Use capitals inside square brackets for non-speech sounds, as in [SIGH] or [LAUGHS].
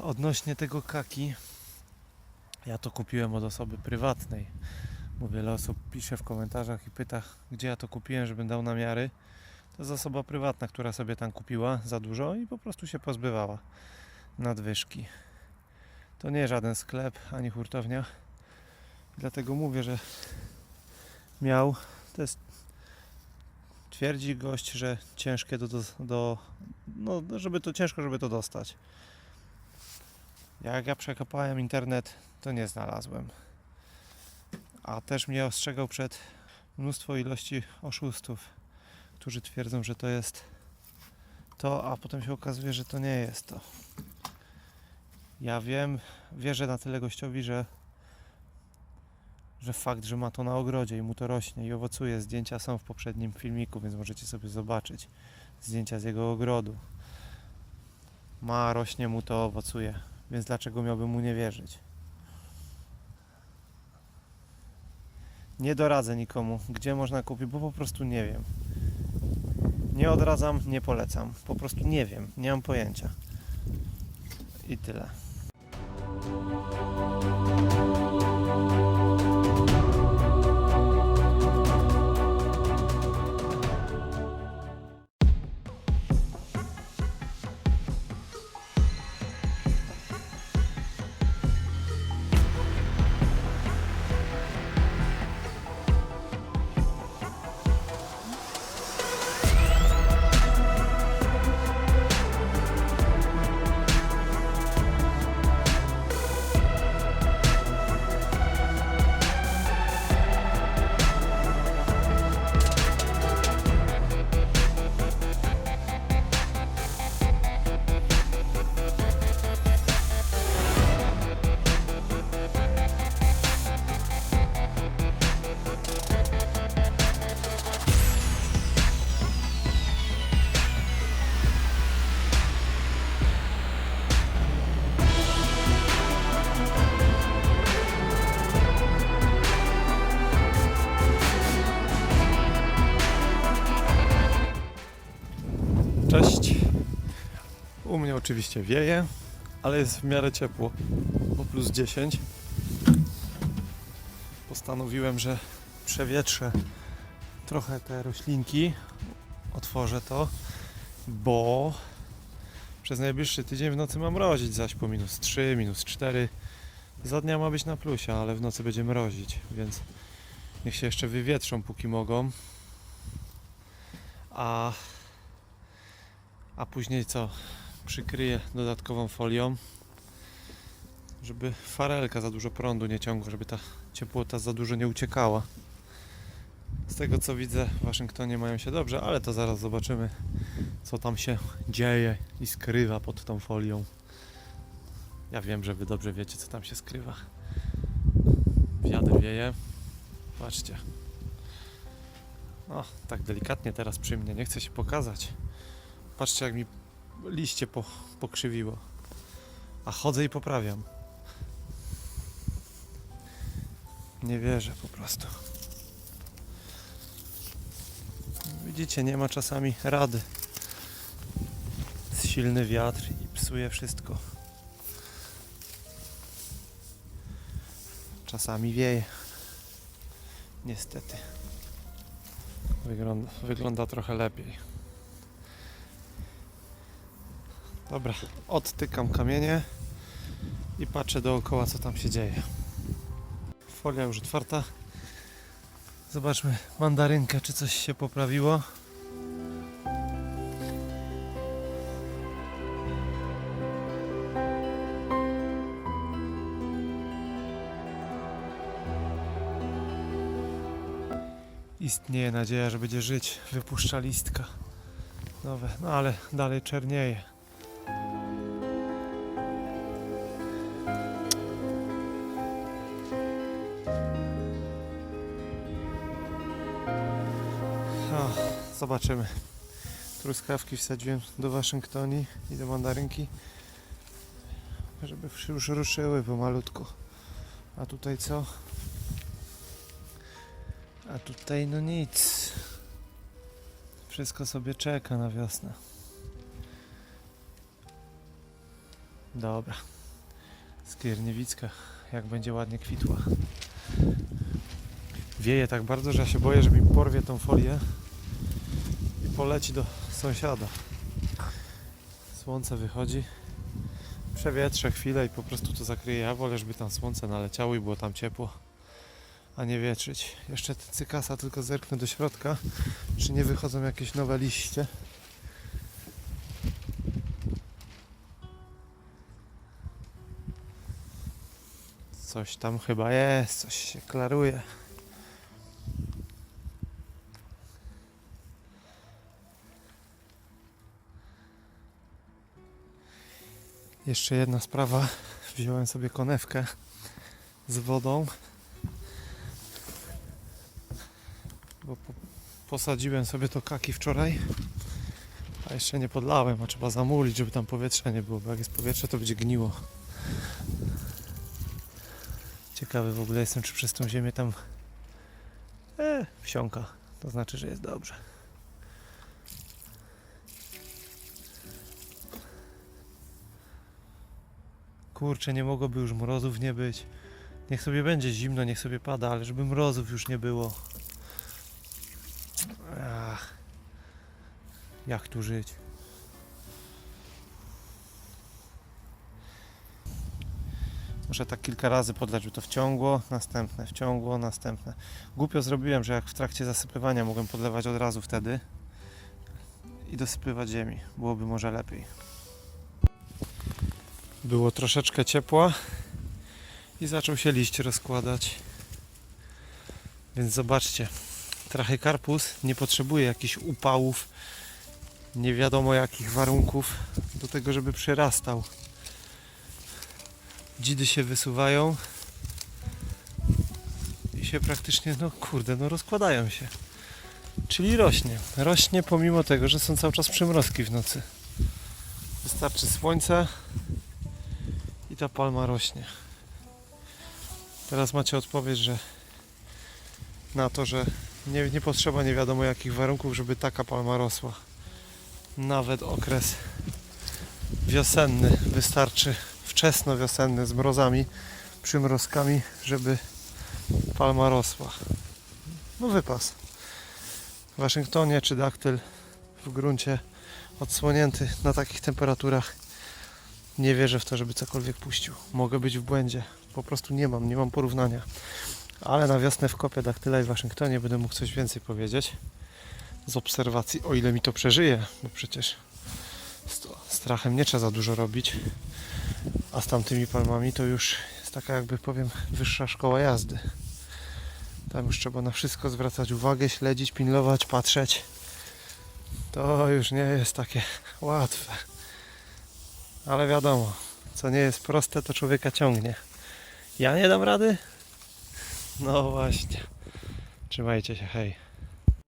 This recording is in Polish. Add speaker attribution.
Speaker 1: odnośnie tego kaki, ja to kupiłem od osoby prywatnej, bo wiele osób pisze w komentarzach i pyta, gdzie ja to kupiłem, żebym dał namiary. To jest osoba prywatna, która sobie tam kupiła za dużo i po prostu się pozbywała nadwyżki. To nie żaden sklep ani hurtownia. Dlatego mówię, że miał. To jest. Twierdzi gość, że ciężkie do, do, do. No, żeby to ciężko, żeby to dostać. Jak ja przekopałem internet, to nie znalazłem. A też mnie ostrzegał przed mnóstwo ilości oszustów, którzy twierdzą, że to jest to, a potem się okazuje, że to nie jest to. Ja wiem, wierzę na tyle gościowi, że że fakt, że ma to na ogrodzie i mu to rośnie i owocuje. Zdjęcia są w poprzednim filmiku, więc możecie sobie zobaczyć. Zdjęcia z jego ogrodu. Ma, rośnie mu to, owocuje. Więc dlaczego miałbym mu nie wierzyć? Nie doradzę nikomu, gdzie można kupić, bo po prostu nie wiem. Nie odradzam, nie polecam. Po prostu nie wiem, nie mam pojęcia. I tyle. U mnie oczywiście wieje, ale jest w miarę ciepło, bo plus 10. Postanowiłem, że przewietrzę trochę te roślinki. Otworzę to, bo przez najbliższy tydzień w nocy mam mrozić zaś po minus 3, minus 4. Za dnia ma być na plusie, ale w nocy będzie mrozić, więc niech się jeszcze wywietrzą póki mogą. A a później co? Przykryję dodatkową folią, żeby farelka za dużo prądu nie ciągła, żeby ta ciepłota za dużo nie uciekała. Z tego co widzę w Waszyngtonie mają się dobrze, ale to zaraz zobaczymy co tam się dzieje i skrywa pod tą folią. Ja wiem, że Wy dobrze wiecie co tam się skrywa. Wiatr wieje. Patrzcie. O, tak delikatnie teraz przy mnie, nie chcę się pokazać. Patrzcie, jak mi liście po, pokrzywiło. A chodzę i poprawiam. Nie wierzę po prostu. Widzicie, nie ma czasami rady. Jest silny wiatr i psuje wszystko. Czasami wieje. Niestety. Wygląda, wygląda trochę lepiej. Dobra, odtykam kamienie i patrzę dookoła, co tam się dzieje. Folia już otwarta. Zobaczmy mandarynkę, czy coś się poprawiło. Istnieje nadzieja, że będzie żyć. Wypuszcza listka nowe, no ale dalej czernieje. Zobaczymy. Truskawki wsadziłem do Waszyngtonii i do mandarynki, żeby już ruszyły pomalutku. A tutaj co? A tutaj no nic. Wszystko sobie czeka na wiosnę. Dobra. Skierniewicka, jak będzie ładnie kwitła. Wieje tak bardzo, że ja się boję, że mi porwie tą folię poleci do sąsiada. Słońce wychodzi, przewietrze chwilę i po prostu to zakryje. Ja wolę, żeby tam słońce naleciało i było tam ciepło, a nie wietrzyć. Jeszcze cykasa tylko zerknę do środka, czy nie wychodzą jakieś nowe liście. Coś tam chyba jest, coś się klaruje. Jeszcze jedna sprawa. [LAUGHS] Wziąłem sobie konewkę z wodą. Bo po, posadziłem sobie to kaki wczoraj. A jeszcze nie podlałem, a trzeba zamulić, żeby tam powietrza nie było, bo jak jest powietrze, to będzie gniło. Ciekawy w ogóle jestem, czy przez tą ziemię tam e, wsiąka. To znaczy, że jest dobrze. Kurczę, nie mogłoby już mrozów nie być. Niech sobie będzie zimno, niech sobie pada, ale żeby mrozów już nie było. Ach, jak tu żyć? Muszę tak kilka razy podlać, żeby to wciągło, następne, wciągło, następne. Głupio zrobiłem, że jak w trakcie zasypywania mogłem podlewać od razu wtedy i dosypywać ziemi. Byłoby może lepiej. Było troszeczkę ciepła i zaczął się liść rozkładać. Więc zobaczcie, trachykarpus nie potrzebuje jakichś upałów, nie wiadomo jakich warunków do tego, żeby przyrastał. Dzidy się wysuwają i się praktycznie, no kurde, no rozkładają się. Czyli rośnie. Rośnie pomimo tego, że są cały czas przymrozki w nocy. Wystarczy słońce ta palma rośnie. Teraz macie odpowiedź, że na to, że nie, nie potrzeba nie wiadomo jakich warunków, żeby taka palma rosła. Nawet okres wiosenny wystarczy, wczesno wiosenny z mrozami, przymrozkami, żeby palma rosła. No wypas. W Waszyngtonie czy daktyl w gruncie odsłonięty na takich temperaturach nie wierzę w to, żeby cokolwiek puścił. Mogę być w błędzie. Po prostu nie mam, nie mam porównania. Ale na wiosnę w kopie daktyla i Waszyngtonie będę mógł coś więcej powiedzieć. Z obserwacji, o ile mi to przeżyje, bo przecież z strachem nie trzeba za dużo robić. A z tamtymi palmami to już jest taka, jakby powiem, wyższa szkoła jazdy. Tam już trzeba na wszystko zwracać uwagę, śledzić, pilnować, patrzeć. To już nie jest takie łatwe. Ale wiadomo, co nie jest proste, to człowieka ciągnie. Ja nie dam rady? No właśnie. Trzymajcie się, hej.